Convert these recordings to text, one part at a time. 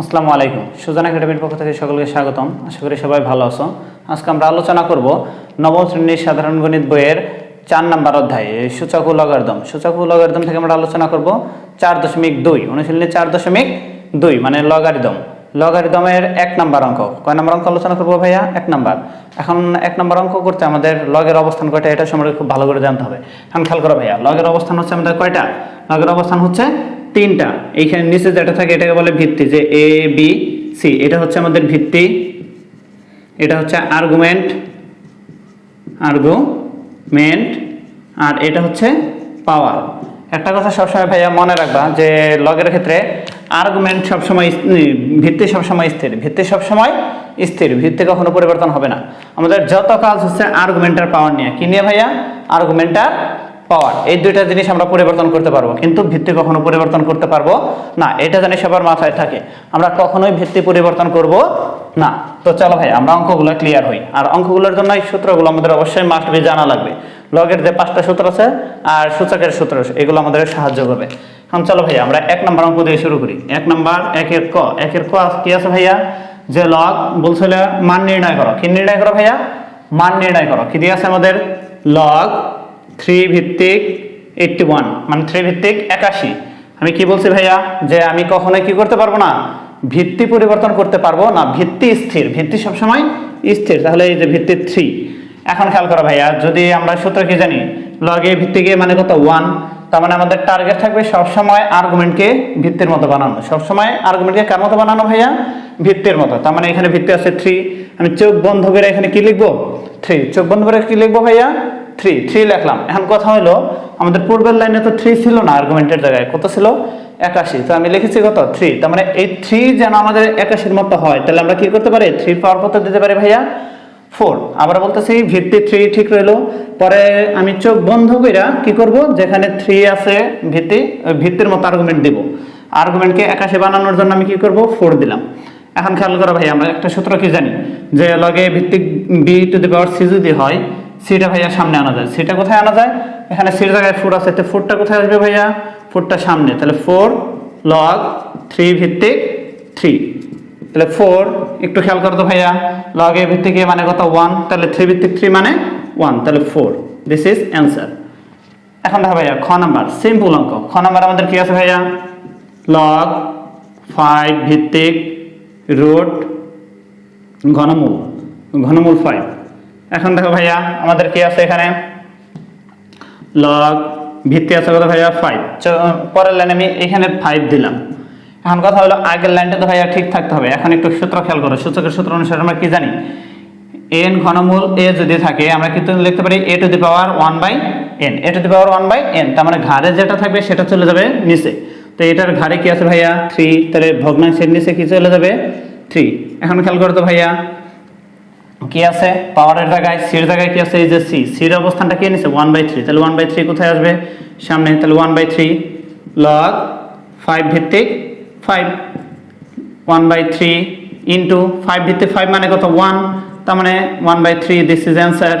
আসসালামু আলাইকুম। সুজান একাডেমির পক্ষ থেকে সকলকে স্বাগতম। আশা করি সবাই ভালো আছো। আজকে আমরা আলোচনা করব নবম শ্রেণির সাধারণ গণিত বইয়ের চার নাম্বার অধ্যায় সূচক ও লগারিদম। সূচক ও লগারিদম থেকে আমরা আলোচনা করব চার দশমিক দুই। অনুশীলনী চার দশমিক দুই মানে লগারিদম। লগারিদমের এক নাম্বার অঙ্ক। কয় নাম্বার অঙ্ক আলোচনা করব ভাইয়া? এক নাম্বার। এখন এক নাম্বার অঙ্ক করতে আমাদের লগের অবস্থান কয়টা, এটা সম্পর্কে খুব ভালো করে জানতে হবে। এখন খেয়াল করো ভাইয়া, লগের অবস্থান হচ্ছে আমাদের কয়টা? লগের অবস্থান হচ্ছে তিনটা। এইখানে নিচে যেটা থাকে, এটাকে বলে ভিত্তি, যে এ বি সি এটা হচ্ছে আমাদের ভিত্তি। এটা হচ্ছে আর্গুমেন্ট আর্গুমেন্ট আর এটা হচ্ছে পাওয়ার একটা কথা সবসময় ভাইয়া মনে রাখবা, যে লগের ক্ষেত্রে আর্গুমেন্ট সবসময় ভিত্তি সবসময় স্থির। ভিত্তি সবসময় স্থির, ভিত্তি কখনো পরিবর্তন হবে না। আমাদের যত কাজ হচ্ছে আর্গুমেন্টার পাওয়ার নিয়ে। কি নিয়ে ভাইয়া? আর্গুমেন্টার পাওয়ার, এই দুইটা জিনিস আমরা পরিবর্তন করতে পারব। কিন্তু ভিত্তি কখনো পরিবর্তন করতে পারব না, এটা জানি সবার মাথায় থাকে। আমরা কখনোই ভিত্তি পরিবর্তন করব না। তো চলো ভাই, আমরা অঙ্কগুলো ক্লিয়ার হই। আর অঙ্কগুলোর জন্য এই সূত্রগুলো আমাদের অবশ্যই মাস্ট বি জানা লাগবে। লগের যে পাঁচটা সূত্র আছে আর সূচকের সূত্র, এগুলো আমাদের সাহায্য করবে। এখন চলো ভাই, আমরা এক নম্বর অঙ্ক দিয়ে শুরু করি। এক নম্বর, একের ক। একের ক কি আছে ভাইয়া? যে লগ বলছিল মান নির্ণয় করো। কি নির্ণয় করো ভাইয়া? মান নির্ণয় করো। কি দিয়ে আছে আমাদের? লগ থ্রি ভিত্তিক এইটটি ওয়ান মানে থ্রি ভিত্তিক একাশি। আমি কি বলছি ভাইয়া? যে আমি কখনোই কি করতে পারব না? ভিত্তি পরিবর্তন করতে পারব না। ভিত্তি স্থির। ভিত্তি সবসময় স্থির। তাহলে এই যে ভিত্তি থ্রি এখন খেয়াল করো ভাইয়া, যদি আমরা সূত্র কি জানি? লগে ভিত্তিকে মানে কত? ওয়ান তার মানে আমাদের টার্গেট থাকবে সবসময় আর্গুমেন্টকে ভিত্তির মতো বানানো। সবসময় আর্গুমেন্টকে কার মতো বানানো ভাইয়া? ভিত্তির মতো। তার মানে এখানে ভিত্তি আছে থ্রি আমি চোখ বন্ধ করে এখানে কি লিখব? থ্রি চোখ বন্ধ করে কি লিখব ভাইয়া? থ্রি থ্রি লিখলাম। এখন কথা হলো আমাদের পূর্বের লাইনে তো থ্রি ছিল না আর্গুমেন্টের জায়গায়। কত ছিল? একাশি। তো আমি লিখেছি কত? থ্রি তার মানে এই থ্রি যেন আমাদের একাশির মতো হয়, তাহলে আমরা কি করতে পারি? থ্রি পাওয়ার কত দিতে পারি ভাইয়া? ফোর আবার বলতেছি, ভিত্তি থ্রি ঠিক রইল। পরে আমি চোখ বন্ধ কইরা কি করব? যেখানে থ্রি আছে ভিত্তি ভিত্তির মতো আর্গুমেন্ট দিব। আর্গুমেন্টকে একাশি বানানোর জন্য আমি কি করব? ফোর দিলাম। এখন খেয়াল করো ভাই আমরা একটা সূত্র কি জানি? যে লগে ভিত্তিক B to the power C যদি হয় সিটা ভাইয়া সামনে আনা যায়। সিটা কোথায় আনা যায়? এখানে সির জায়গায় ফোর আছে। তো ফোরটা কোথায় আসবে ভাইয়া? ফোরটা সামনে। তাহলে ফোর লগ থ্রি ভিত্তিক থ্রি তাহলে ফোর একটু খেয়াল করো তো ভাইয়া। লগ এ ভিত্তিক এ মানে কত? ওয়ান তাহলে থ্রি ভিত্তিক থ্রি মানে ওয়ান তাহলে ফোর দিস ইজ অ্যান্সার এখন দেখো ভাইয়া, খ নাম্বার। সিম্পল অঙ্ক। খ নাম্বার আমাদের কি আছে ভাইয়া? লগ ফাইভ ভিত্তিক রুট ঘনমূল। ঘনমূল ফাইভ এখন দেখো ভাইয়া, আমাদের কি আছে এখানে? লগ ভিত্তি আছে কত ভাইয়া? ফাইভ পরের লাইনে আমি এখানে ফাইভ দিলাম। এখন কথা হলো, আগের লাইনটা তো ভাইয়া ঠিক থাকতে হবে। এখন একটু সূত্র খেয়াল করো। সূচকের সূত্র অনুসারে আমরা কি জানি? এন ঘনমূল এ যদি থাকে, আমরা কিন্তু লিখতে পারি A to the power one by N A to the power one by N তার মানে ঘাড়ে যেটা থাকবে, সেটা চলে যাবে নিচে। তো এটার ঘাড়ে কি আছে ভাইয়া? থ্রি তাহলে ভগ্নাংশের নিচে কি চলে যাবে? থ্রি এখন খেয়াল করো তো ভাইয়া। কি আছে? পাওয়ারের জায়গায় সির জায়গায় কি আছে? এই যে সি সির অবস্থানটা কি নিছে? ওয়ান বাই থ্রি তাহলে ওয়ান বাই থ্রি কোথায় আসবে? সামনে। তাহলে one by three log five ভিত্তিক five one by three into five ভিত্তিক ফাইভ মানে কত? ওয়ান তার মানে one by three this is answer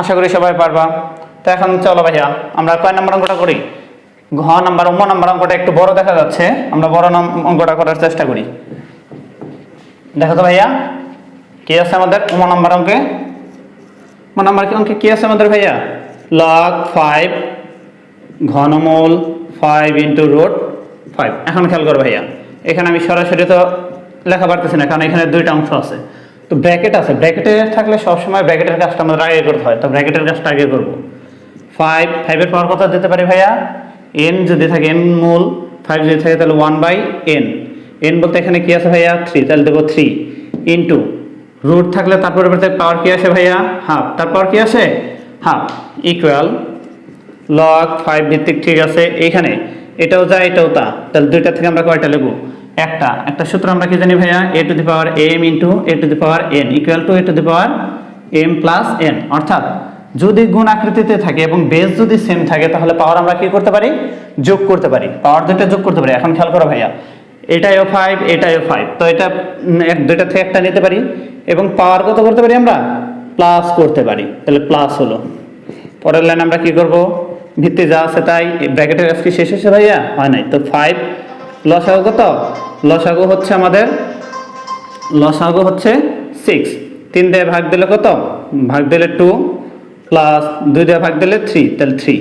আশা করি সবাই পারবা। তো এখন চলো ভাইয়া, আমরা কয় নম্বর অঙ্কটা করি? ঘ নাম্বার ম নাম্বার অঙ্কটা একটু বড় দেখা যাচ্ছে। আমরা বড় অঙ্কটা করার চেষ্টা করি। দেখো তো ভাইয়া। কি আছে আমাদের? উম, নাম্বার অঙ্কে? উম, নাম্বার অঙ্কে? কি আছে আমাদের ভাইয়া? লগ ফাইভ ঘনমূল ফাইভ ইন্টু রুট ফাইভ এখন খেয়াল করো ভাইয়া, এখানে আমি সরাসরি তো লেখা পারতেছি না, কারণ এখানে দুইটা অংশ আছে। তো ব্র্যাকেট আছে ব্র্যাকেটে থাকলে সবসময় ব্র্যাকেটের কাজটা আমাদের আগে করতে হয়, তো ব্র্যাকেটের কাজটা আগে করব। ফাইভ ফাইভের পাওয়ার কত দিতে পারি ভাইয়া? এন যদি থাকে এন মূল ফাইভ যদি থাকে তাহলে ওয়ান বাই এন এন বলতে এখানে কি আছে ভাইয়া? থ্রি তাহলে দেবো থ্রি ইন্টু রুট থাকলে তার পরিবর্তে পাওয়ার কি আসে ভাইয়া? হাফ তার পাওয়ার কি আসে? হাফ ইকুয়াল লগ ফাইভ ভিত্তিক, ঠিক আছে? এইখানে এটাও যা, এটাও তা। তাহলে দুইটা থেকে আমরা কয়টা নেব একটা। একটা সূত্র আমরা কি জানি ভাইয়া? A to the power M into A to the power N equal to A to the power M plus N অর্থাৎ যদি গুণ আকৃতিতে থাকে এবং বেস যদি সেম থাকে, তাহলে পাওয়ার আমরা কি করতে পারি? যোগ করতে পারি। পাওয়ার দুইটা যোগ করতে পারি। এখন খেয়াল করো ভাইয়া। এটাইও ফাইভ এটাইও ফাইভ তো এটা দুইটা থেকে একটা নিতে পারি। এবং পাওয়ার কত করতে পারি আমরা? প্লাস করতে পারি। তাহলে প্লাস হলো। পরের লাইন আমরা কি করব? ভিত্তি যা আছে তাই ব্র্যাকেটের কাজ কি শেষ হয়েছে ভাইয়া? হয় নাই। তো ফাইভ লসাগু কত? লসাগু হচ্ছে আমাদের, লসাগু হচ্ছে সিক্স তিন দিয়ে ভাগ দিলে কত? ভাগ দিলে টু প্লাস দুই দিয়ে ভাগ দিলে থ্রি তাহলে থ্রি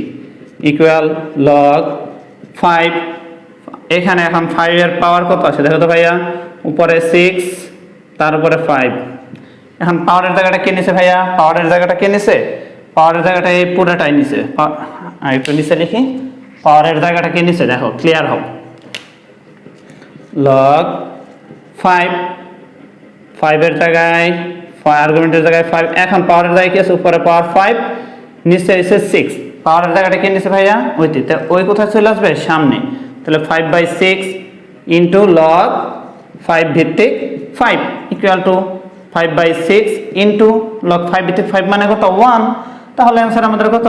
ইকুয়াল লগ ফাইভ এখানে এখন ফাইভের পাওয়ার কত আছে? দেখো তো ভাইয়া, উপরে সিক্স তার উপরে ফাইভ এখন পাওয়ারের জায়গাটা কে নিছে ভাইয়া? পাওয়ারের জায়গাটা কে নিছে? পাওয়ারের জায়গাটা এই পুরোটাই নিছে। একটু নিচে লিখি। পাওয়ারের জায়গাটা কে নিছে? দেখো ক্লিয়ার হোক লগ ফাইভ ফাইভের জায়গায় আর্গুমেন্টের জায়গায় ফাইভ এখন পাওয়ারের জায়গায় কি আছে? উপরে পাওয়ার ফাইভ নিচে এসে সিক্স পাওয়ারের জায়গাটা কে নিচে ভাইয়া? ওইটি তা ওই কোথায় চলে আসবে? সামনে। তাহলে five by six into log five ভিত্তিক five equal to five by six into log five ভিত্তিক ফাইভ মানে কত? ওয়ান তাহলে অ্যান্সার আমাদের কত?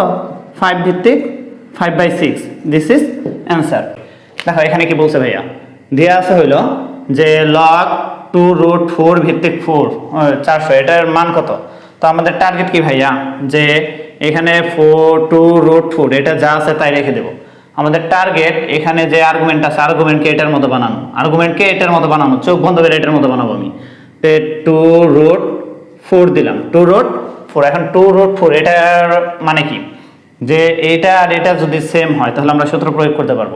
ফাইভ ভিত্তিক five by six this is answer দেখো, এখানে কি বলছে ভাইয়া? দেওয়া আছে হইল যে লগ টু রুট ফোর ভিত্তিক ফোর চারশো। এটার মান কত? তো আমাদের টার্গেট কি ভাইয়া? যে এখানে ফোর টু রুট ফোর এটা যা আছে তাই রেখে দেবো। আমাদের টার্গেট এখানে যে আর্গুমেন্ট আছে আর্গুমেন্টকে এটার মতো বানানো। আর্গুমেন্টকে এটার মতো বানানো? চোখ বন্ধ করে এটার মতো বানাবো আমি। টু রুট ফোর দিলাম। টু রুট ফোর এখন টু রুট ফোর এটার মানে কি? যে এটা আর এটা যদি সেম হয়, তাহলে আমরা সূত্র প্রয়োগ করতে পারব।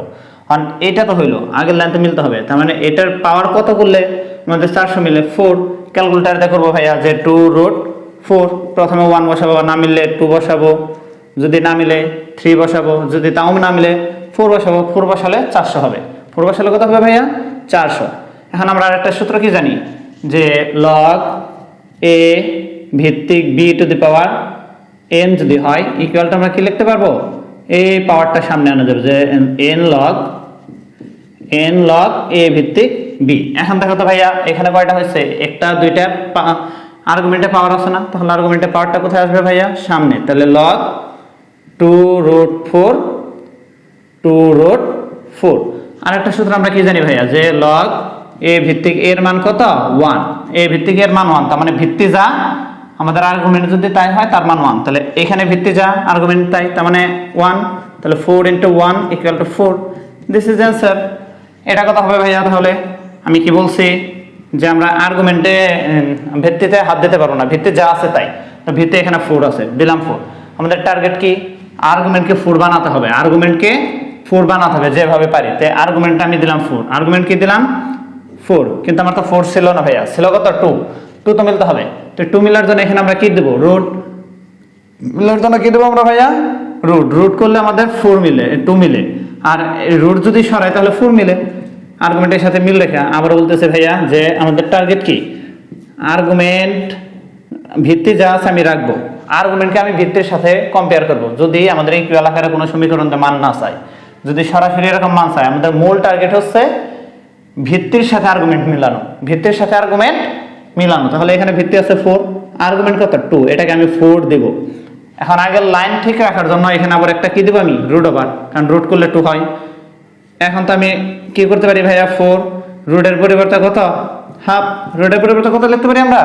কারণ এটা তো হইল, আগের লাইনতে মিলতে হবে। তার মানে এটার পাওয়ার কত করলে? আমাদের চারশো মিলে ফোর ক্যালকুলেটারতে করব ভাইয়া, যে টু রুট ফোর প্রথমে ওয়ান বসাবো, না মিললে টু বসাবো। যদি না মিলে থ্রি বসাবো। যদি তাও না মিলে ফোর বসাবো ফোর বসালে চারশো হবে। ফোর বসালে কত হবে ভাইয়া? চারশো। এখন আমরা আরেকটা সূত্র কি জানি? যে লগ এ ভিত্তিক B to the power N যদি হয় ইকুয়ালটা আমরা কি লিখতে পারব? এই পাওয়ারটা সামনে আনা যাবে যে N log N log A ভিত্তিক বি এখন দেখো তো ভাইয়া, এখানে কয়টা হয়েছে? একটা, দুইটা আর্গুমেন্টে পাওয়ার আছে না? তাহলে আর্গুমেন্টে পাওয়ারটা কোথায় আসবে ভাইয়া? সামনে। তাহলে log two root four two root four আরেকটা সূত্র আমরা কি জানি ভাইয়া? যে লগ এ ভিত্তিক এর মান কত? ওয়ান এ ভিত্তিক এর মান ওয়ান তার মানে ভিত্তি যা আমাদের আর্গুমেন্ট যদি তাই হয়, তার মান ওয়ান তাহলে এখানে ভিত্তি যা আর্গুমেন্ট তাই, তার মানে ওয়ান তাহলে four into one equal to four this is answer এটা কথা হবে ভাইয়া তাহলে? আমি কি বলছি? যে আমরা আর্গুমেন্টে ভিত্তিতে হাত দিতে পারব না। ভিত্তি যা আছে তাই। তো ভিত্তি এখানে ফোর আছে। দিলাম ফোর আমাদের টার্গেট কি? আর্গুমেন্টকে ফোর বানাতে হবে। আর্গুমেন্টকে ফোর বানাতে হবে, যেভাবে পারি। তো আর্গুমেন্টটা আমি দিলাম ফোর আর্গুমেন্ট কি দিলাম? ফোর কিন্তু আমার তো ফোর ছিল না ভাইয়া। ছিল কত? টু টু তো মিলতে হবে। তো টু মিলার জন্য এখানে আমরা কি দেবো? রুট মিলার জন্য কি দেবো আমরা ভাইয়া? রুট রুট করলে আমাদের ফোর মিলে টু মিলে। আর রুট যদি সরাই, তাহলে ফোর মিলে। আর্গুমেন্টের সাথে মিল রেখে আবার বলতেছে ভাইয়া যে আমাদের টার্গেট কি? আর্গুমেন্ট ভিত্তি যা আছে আমি রাখব। আর্গুমেন্টকে আমি ভিত্তির সাথে কম্পেয়ার করব। যদি আমাদের ইকুয়াল আকারে কোনো সমীকরণে মান না চাই। যদি সরাসরি এরকম মান চাই, আমাদের মূল টার্গেট হচ্ছে ভিত্তির সাথে আর্গুমেন্ট মিলানো। ভিত্তির সাথে আর্গুমেন্ট মিলানো। তাহলে এখানে ভিত্তি আছে ফোর আর্গুমেন্ট কত? টু এটাকে আমি ফোর দেব। এখন আগের লাইন ঠিক রাখার জন্য এখানে আবার একটা কি দেবো আমি? রুট ওভার কারণ রুট করলে টু হয়। এখন তো আমি কি করতে পারি ভাইয়া? ফোর রুটের পরিবর্তে কত? হাফ রুটের পরিবর্তে কত লিখতে পারি আমরা?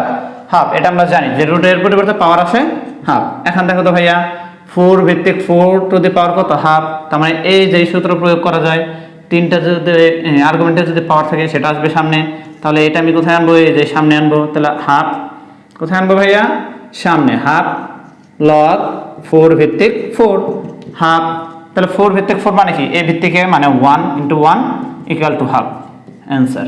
হাফ এটা আমরা জানি যে রুটের পরিবর্তে পাওয়ার আছে হাফ এখন দেখো তো ভাইয়া ফোর ভিত্তিক ফোর টু দি পাওয়ার কত? হাফ তার মানে এই যে সূত্র প্রয়োগ করা যায় তিনটা যদি আর্গুমেন্টে যদি পাওয়ার থাকে, সেটা আসবে সামনে। তাহলে এটা আমি কোথায় আনব? এই যে সামনে আনব, তাহলে হাফ কোথায় আনব ভাইয়া? সামনে হাফ লগ ফোর ভিত্তিক ফোর হাফ তাহলে ফোর ভিত্তিক ফোর মানে কি? এ ভিত্তিকে মানে one into one equal to half answer